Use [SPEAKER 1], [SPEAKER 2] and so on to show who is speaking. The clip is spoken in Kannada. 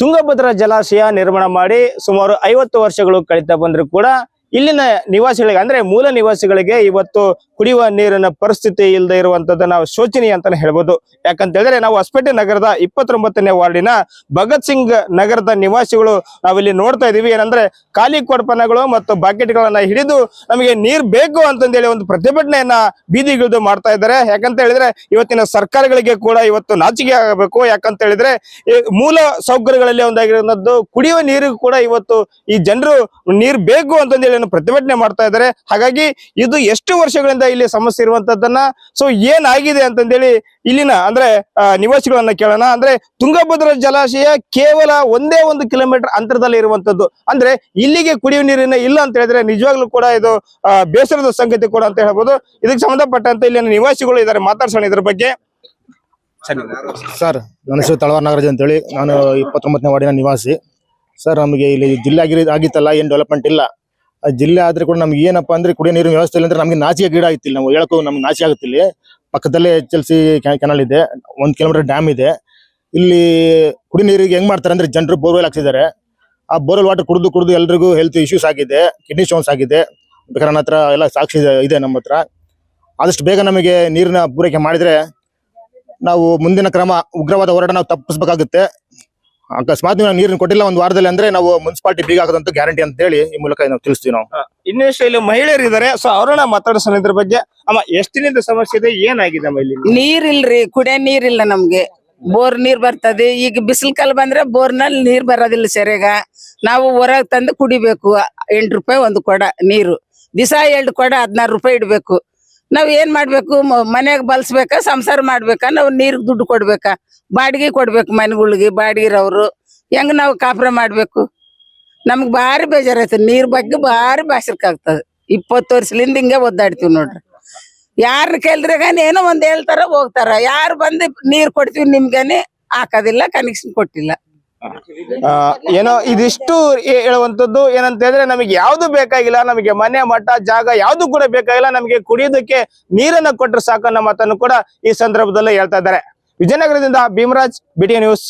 [SPEAKER 1] ತುಂಗಭದ್ರಾ ಜಲಾಶಯ ನಿರ್ಮಾಣ ಮಾಡಿ ಸುಮಾರು ಐವತ್ತು ವರ್ಷಗಳು ಕಳೀತಾ ಬಂದ್ರು ಕೂಡ ಇಲ್ಲಿನ ನಿವಾಸಿಗಳಿಗೆ, ಅಂದ್ರೆ ಮೂಲ ನಿವಾಸಿಗಳಿಗೆ ಇವತ್ತು ಕುಡಿಯುವ ನೀರಿನ ಪರಿಸ್ಥಿತಿ ಇಲ್ಲದೆ ಇರುವಂತದ್ದು ನಾವು ಶೋಚನೀಯ ಅಂತಾನೆ ಹೇಳ್ಬೋದು. ಯಾಕಂತ ಹೇಳಿದ್ರೆ ನಾವು ಹೊಸಪೇಟೆ ನಗರದ ಇಪ್ಪತ್ತೊಂಬತ್ತನೇ ವಾರ್ಡಿನ ಭಗತ್ ಸಿಂಗ್ ನಗರದ ನಿವಾಸಿಗಳು ನಾವಿಲ್ಲಿ ನೋಡ್ತಾ ಇದೀವಿ ಏನಂದ್ರೆ ಖಾಲಿ ಕೊಡಪನಗಳು ಮತ್ತು ಬಾಕೆಟ್ಗಳನ್ನ ಹಿಡಿದು ನಮಗೆ ನೀರ್ ಬೇಕು ಅಂತಂದೇಳಿ ಒಂದು ಪ್ರತಿಭಟನೆಯನ್ನ ಬೀದಿಗಿಳಿದು ಮಾಡ್ತಾ ಇದ್ದಾರೆ. ಯಾಕಂತ ಹೇಳಿದ್ರೆ ಇವತ್ತಿನ ಸರ್ಕಾರಗಳಿಗೆ ಕೂಡ ಇವತ್ತು ನಾಚಿಕೆ ಆಗಬೇಕು. ಯಾಕಂತ ಹೇಳಿದ್ರೆ ಮೂಲ ಸೌಕರ್ಯಗಳಲ್ಲಿ ಒಂದಾಗಿರುವಂತದ್ದು ಕುಡಿಯುವ ನೀರಿಗೂ ಕೂಡ ಇವತ್ತು ಈ ಜನರು ನೀರ್ ಬೇಕು ಅಂತಂದೇಳಿ ಏನು ಪ್ರತಿಭಟನೆ ಮಾಡ್ತಾ ಇದ್ದಾರೆ. ಹಾಗಾಗಿ ಇದು ಎಷ್ಟು ವರ್ಷಗಳಿಂದ ಇಲ್ಲಿ ಸಮಸ್ಯೆ ಇರುವಂತದ್ದನ್ನ ಸೊ ಏನಾಗಿದೆ ಅಂತಂದೇಳಿ ಇಲ್ಲಿನ ಅಂದ್ರೆ ನಿವಾಸಿಗಳನ್ನ ಕೇಳೋಣ. ಅಂದ್ರೆ ತುಂಗಭದ್ರಾ ಜಲಾಶಯ ಕೇವಲ ಒಂದೇ ಒಂದು ಕಿಲೋಮೀಟರ್ ಅಂತರದಲ್ಲಿ ಇರುವಂತದ್ದು. ಅಂದ್ರೆ ಇಲ್ಲಿಗೆ ಕುಡಿಯುವ ನೀರಿನ ಇಲ್ಲ ಅಂತ ಹೇಳಿದ್ರೆ ನಿಜವಾಗ್ಲೂ ಕೂಡ ಇದು ಬೇಸರದ ಸಂಗತಿ ಕೂಡ ಅಂತ ಹೇಳ್ಬೋದು. ಇದಕ್ಕೆ ಸಂಬಂಧಪಟ್ಟಂತೆ ಇಲ್ಲಿನ ನಿವಾಸಿಗಳು ಇದ್ದಾರೆ. ಮಾತಾಡ್ಸೋಣ ಇದ್ರ ಬಗ್ಗೆ.
[SPEAKER 2] ಸರ್. ನನ್ನ ಹೆಸರು ತಳವಾರ ನಾಗರಾಜ್ ಅಂತೇಳಿ. ನಾನು ಇಪ್ಪತ್ತೊಂಬತ್ತನೇ ವಾರ್ಡಿನ ನಿವಾಸಿ. ಸರ್ ನಮಗೆ ಇಲ್ಲಿ ಜಿಲ್ಲೆ ಆಗಿರಿ ಆಗಿತ್ತಲ್ಲ ಏನು ಡೆವಲಪ್ಮೆಂಟ್ ಇಲ್ಲ. ಆ ಜಿಲ್ಲೆ ಆದ್ರೆ ಕೂಡ ನಮ್ಗೆ ಏನಪ್ಪಾ ಅಂದ್ರೆ ಕುಡಿಯೋ ನೀರಿನ ವ್ಯವಸ್ಥೆ ಇಲ್ಲ ಅಂದ್ರೆ ನಮಗೆ ನಾಚಿಕೆ ಗಿಡ ಆಗಿತ್ತಿಲ್ಲ ನಾವು ಹೇಳಕ್ಕೂ ನಮ್ಗೆ ನಾಚಿ ಆಗುತ್ತಿಲ್ಲ ಪಕ್ಕದಲ್ಲೇ ಎಚ್ ಎಲ್ ಸಿ ಕೆನಲ್ ಇದೆ. ಒಂದ್ ಕಿಲೋಮೀಟರ್ ಡ್ಯಾಮ್ ಇದೆ. ಇಲ್ಲಿ ಕುಡಿ ನೀರಿಗೆ ಹೆಂಗ್ ಮಾಡ್ತಾರೆ ಅಂದ್ರೆ ಜನರು ಬೋರ್ವೆಲ್ ಹಾಕ್ಸಿದ್ದಾರೆ. ಆ ಬೋರ್ವೆಲ್ ವಾಟರ್ ಕುಡಿದು ಕುಡಿದು ಎಲ್ರಿಗೂ ಹೆಲ್ತ್ ಇಶ್ಯೂಸ್ ಆಗಿದೆ. ಕಿಡ್ನಿ ಸ್ಟೋನ್ಸ್ ಆಗಿದೆ. ಬೇಕಾದ್ರೆ ನನ್ನ ಹತ್ರ ಎಲ್ಲ ಸಾಕ್ಷಿ ಇದೆ ನಮ್ಮ ಹತ್ರ. ಆದಷ್ಟು ಬೇಗ ನಮಗೆ ನೀರಿನ ಪೂರೈಕೆ ಮಾಡಿದ್ರೆ ನಾವು ಮುಂದಿನ ಕ್ರಮ ಉಗ್ರವಾದ ಹೋರಾಟ ನಾವು ತಪ್ಪಿಸ್ಬೇಕಾಗುತ್ತೆ. ಅಕಸ್ಮಾತ್ ನೀವು ನೀರನ್ನು ಕೊಟ್ಟಿಲ್ಲ ಒಂದು ವಾರದಲ್ಲಿ ಅಂದ್ರೆ ನಾವು ಮುನ್ಸಿಪಾಲಿಟಿ ಬೀಗ ಹಾಕದಂತ ಗ್ಯಾರಂಟಿ ಅಂತ ಹೇಳಿ ಈ ಮೂಲಕ ನಾವು ತಿಳಿಸ್ತೀವಿ ನಾವು.
[SPEAKER 1] ಇನ್ನಷ್ಟು ಇಲ್ಲಿ ಮಹಿಳೆಯರು ಇದಾರೆ ಸೊ ಅವ್ರನ್ನ ಮಾತಾಡಿಸೋಣ ಇದ್ರ ಬಗ್ಗೆ. ಅಮ್ಮ ಎಷ್ಟಿನಿಂದ ಸಮಸ್ಯೆ ಇದೆ ಏನಾಗಿದೆ ಅಮ್ಮ ಇಲ್ಲಿ?
[SPEAKER 3] ನೀರಿಲ್ರಿ ಇಲ್ರಿ ಕುಡಿಯೋ ನೀರ್ ಇಲ್ಲ ನಮ್ಗೆ. ಬೋರ್ ನೀರ್ ಬರ್ತದೆ ಈಗ ಬಿಸಿಲು ಕಾಲ ಬಂದ್ರೆ ಬೋರ್ನಲ್ಲಿ ನೀರ್ ಬರೋದಿಲ್ಲ ಸರಿಯಾಗ ನಾವು ಹೊರಗ್ ತಂದು ಕುಡಿಬೇಕು ಎಂಟು ರೂಪಾಯಿ ಒಂದು ಕೊಡ ನೀರು. ದಿಸ ಎರಡು ಕೊಡ ಹದಿನಾರು ರೂಪಾಯಿ ಇಡ್ಬೇಕು. ನಾವ್ ಏನ್ ಮಾಡ್ಬೇಕು? ಮನೆಯಾಗ ಬಲ್ಸ್ಬೇಕಾ, ಸಂಸಾರ ಮಾಡ್ಬೇಕ? ನಾವು ನೀರ್ ದುಡ್ಡು ಕೊಡ್ಬೇಕಾ? ಬಾಡಿಗೆ ಕೊಡ್ಬೇಕು ಮನೆಗಳಿಗೆ, ಬಾಡಿಗೆರವ್ರು. ಹೆಂಗ್ ನಾವು ಕಾಪುರ ಮಾಡ್ಬೇಕು? ನಮ್ಗ್ ಭಾರಿ ಬೇಜಾರೈತೆ ನೀರ್ ಬಗ್ಗೆ ಭಾರಿ ಆಗ್ತದ ಇಪ್ಪತ್ತು ವರ್ಷಲಿಂದ ಹಿಂಗೆ ಒದ್ದಾಡ್ತೀವಿ ನೋಡ್ರಿ. ಯಾರ ಕೇಳಿದ್ರಾಗ ಏನೋ ಒಂದ್ ಹೇಳ್ತಾರ, ಹೋಗ್ತಾರ. ಯಾರು ಬಂದು ನೀರ್ ಕೊಡ್ತೀವಿ ನಿಮ್ಗಾನೆ ಹಾಕೋದಿಲ್ಲ ಕನೆಕ್ಷನ್ ಕೊಟ್ಟಿಲ್ಲ.
[SPEAKER 1] ಏನೋ ಇದಿಷ್ಟು ಹೇಳುವಂತದ್ದು ಏನಂತ ಹೇಳಿದ್ರೆ ನಮಗೆ ಯಾವ್ದು ಬೇಕಾಗಿಲ್ಲ, ನಮಗೆ ಮನೆ, ಮಠ, ಜಾಗ ಯಾವ್ದು ಕೂಡ ಬೇಕಾಗಿಲ್ಲ, ನಮಗೆ ಕುಡಿಯೋದಕ್ಕೆ ನೀರನ್ನ ಕೊಟ್ಟರೆ ಸಾಕು ಅನ್ನೋ ಮಾತನ್ನು ಕೂಡ ಈ ಸಂದರ್ಭದಲ್ಲಿ ಹೇಳ್ತಾ ಇದ್ದಾರೆ. ವಿಜಯನಗರದಿಂದ ಭೀಮರಾಜ್, ಬಿಟಿ ನ್ಯೂಸ್.